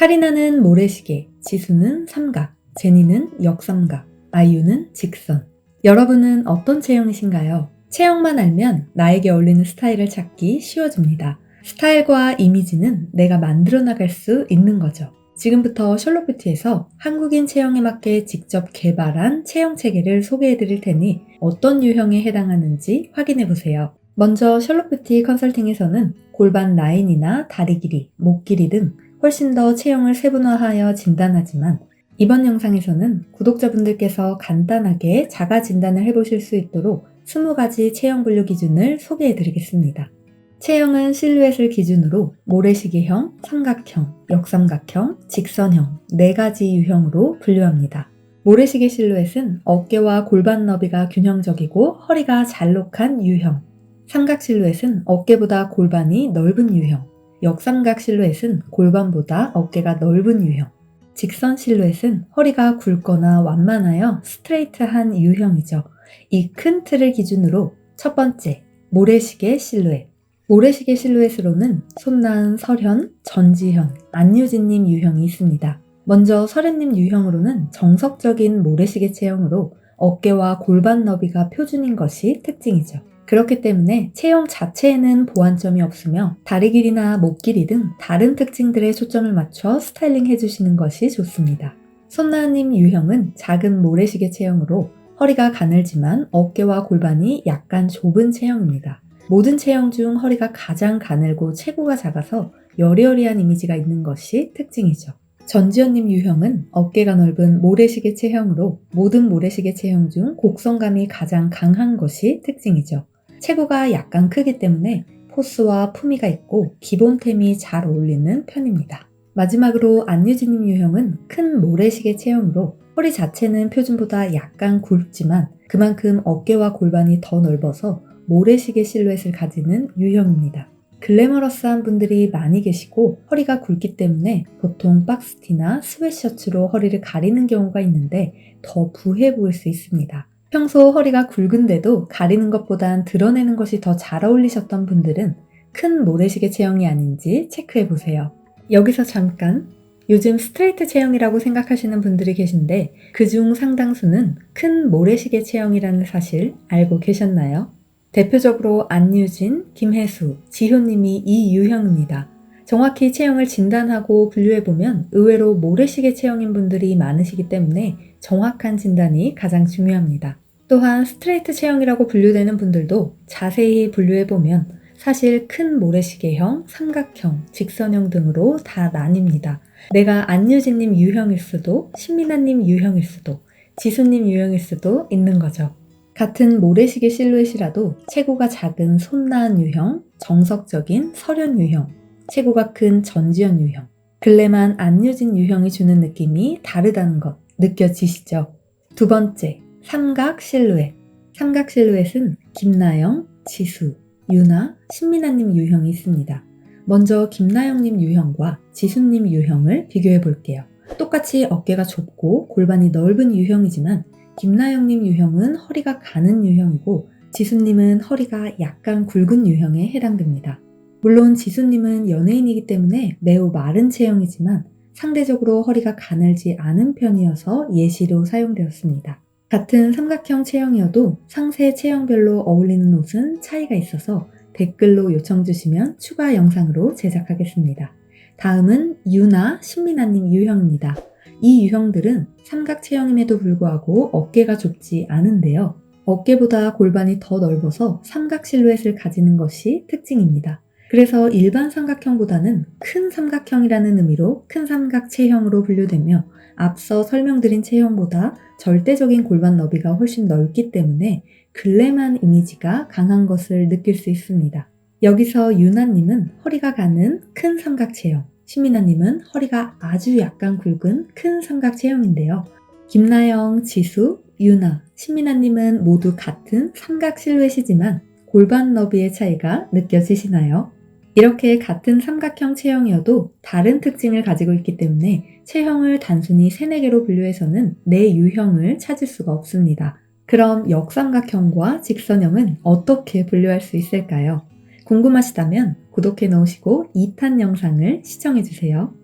카리나는 모래시계, 지수는 삼각, 제니는 역삼각, 아이유는 직선. 여러분은 어떤 체형이신가요? 체형만 알면 나에게 어울리는 스타일을 찾기 쉬워집니다. 스타일과 이미지는 내가 만들어 나갈 수 있는 거죠. 지금부터 셜록뷰티에서 한국인 체형에 맞게 직접 개발한 체형 체계를 소개해 드릴 테니 어떤 유형에 해당하는지 확인해 보세요. 먼저 셜록뷰티 컨설팅에서는 골반 라인이나 다리 길이, 목 길이 등 훨씬 더 체형을 세분화하여 진단하지만 이번 영상에서는 구독자분들께서 간단하게 자가 진단을 해보실 수 있도록 20가지 체형 분류 기준을 소개해 드리겠습니다. 체형은 실루엣을 기준으로 모래시계형, 삼각형, 역삼각형, 직선형 4가지 유형으로 분류합니다. 모래시계 실루엣은 어깨와 골반 너비가 균형적이고 허리가 잘록한 유형. 삼각 실루엣은 어깨보다 골반이 넓은 유형. 역삼각 실루엣은 골반보다 어깨가 넓은 유형. 직선 실루엣은 허리가 굵거나 완만하여 스트레이트한 유형이죠. 이 큰 틀을 기준으로 첫 번째, 모래시계 실루엣. 모래시계 실루엣으로는 손나은 설현, 전지현, 안유진님 유형이 있습니다. 먼저 설현님 유형으로는 정석적인 모래시계 체형으로 어깨와 골반 너비가 표준인 것이 특징이죠. 그렇기 때문에 체형 자체에는 보완점이 없으며 다리 길이나 목 길이 등 다른 특징들에 초점을 맞춰 스타일링 해주시는 것이 좋습니다. 손나은님 유형은 작은 모래시계 체형으로 허리가 가늘지만 어깨와 골반이 약간 좁은 체형입니다. 모든 체형 중 허리가 가장 가늘고 체구가 작아서 여리여리한 이미지가 있는 것이 특징이죠. 전지현님 유형은 어깨가 넓은 모래시계 체형으로 모든 모래시계 체형 중 곡선감이 가장 강한 것이 특징이죠. 체구가 약간 크기 때문에 포스와 품위가 있고 기본템이 잘 어울리는 편입니다. 마지막으로 안유진님 유형은 큰 모래시계 체형으로 허리 자체는 표준보다 약간 굵지만 그만큼 어깨와 골반이 더 넓어서 모래시계 실루엣을 가지는 유형입니다. 글래머러스한 분들이 많이 계시고 허리가 굵기 때문에 보통 박스티나 스웨셔츠로 허리를 가리는 경우가 있는데 더 부해 보일 수 있습니다. 평소 허리가 굵은데도 가리는 것보단 드러내는 것이 더 잘 어울리셨던 분들은 큰 모래시계 체형이 아닌지 체크해 보세요. 여기서 잠깐 요즘 스트레이트 체형이라고 생각하시는 분들이 계신데 그 중 상당수는 큰 모래시계 체형이라는 사실 알고 계셨나요? 대표적으로 안유진, 김혜수, 지효님이 이 유형입니다. 정확히 체형을 진단하고 분류해보면 의외로 모래시계 체형인 분들이 많으시기 때문에 정확한 진단이 가장 중요합니다. 또한 스트레이트 체형이라고 분류되는 분들도 자세히 분류해보면 사실 큰 모래시계형, 삼각형, 직선형 등으로 다 나뉩니다. 내가 안유진님 유형일 수도, 신민아님 유형일 수도, 지수님 유형일 수도 있는 거죠. 같은 모래시계 실루엣이라도 체구가 작은 손나은 유형, 정석적인 설현 유형, 체구가 큰 전지현 유형, 글래만 안유진 유형이 주는 느낌이 다르다는 것 느껴지시죠? 두 번째, 삼각 실루엣. 삼각 실루엣은 김나영, 지수, 유나, 신민아님 유형이 있습니다. 먼저 김나영님 유형과 지수님 유형을 비교해 볼게요. 똑같이 어깨가 좁고 골반이 넓은 유형이지만 김나영님 유형은 허리가 가는 유형이고 지수님은 허리가 약간 굵은 유형에 해당됩니다. 물론 지수님은 연예인이기 때문에 매우 마른 체형이지만 상대적으로 허리가 가늘지 않은 편이어서 예시로 사용되었습니다. 같은 삼각형 체형이어도 상세 체형별로 어울리는 옷은 차이가 있어서 댓글로 요청 주시면 추가 영상으로 제작하겠습니다. 다음은 유나 신민아님 유형입니다. 이 유형들은 삼각 체형임에도 불구하고 어깨가 좁지 않은데요. 어깨보다 골반이 더 넓어서 삼각 실루엣을 가지는 것이 특징입니다. 그래서 일반 삼각형보다는 큰 삼각형이라는 의미로 큰 삼각 체형으로 분류되며 앞서 설명드린 체형보다 절대적인 골반 너비가 훨씬 넓기 때문에 글래만 이미지가 강한 것을 느낄 수 있습니다. 여기서 유나님은 허리가 가는 큰 삼각 체형, 시민아님은 허리가 아주 약간 굵은 큰 삼각 체형인데요. 김나영, 지수, 유나, 신민아님은 모두 같은 삼각 실루엣이지만 골반 너비의 차이가 느껴지시나요? 이렇게 같은 삼각형 체형이어도 다른 특징을 가지고 있기 때문에 체형을 단순히 3, 4개로 분류해서는 내 유형을 찾을 수가 없습니다. 그럼 역삼각형과 직선형은 어떻게 분류할 수 있을까요? 궁금하시다면 구독해 놓으시고 2탄 영상을 시청해 주세요.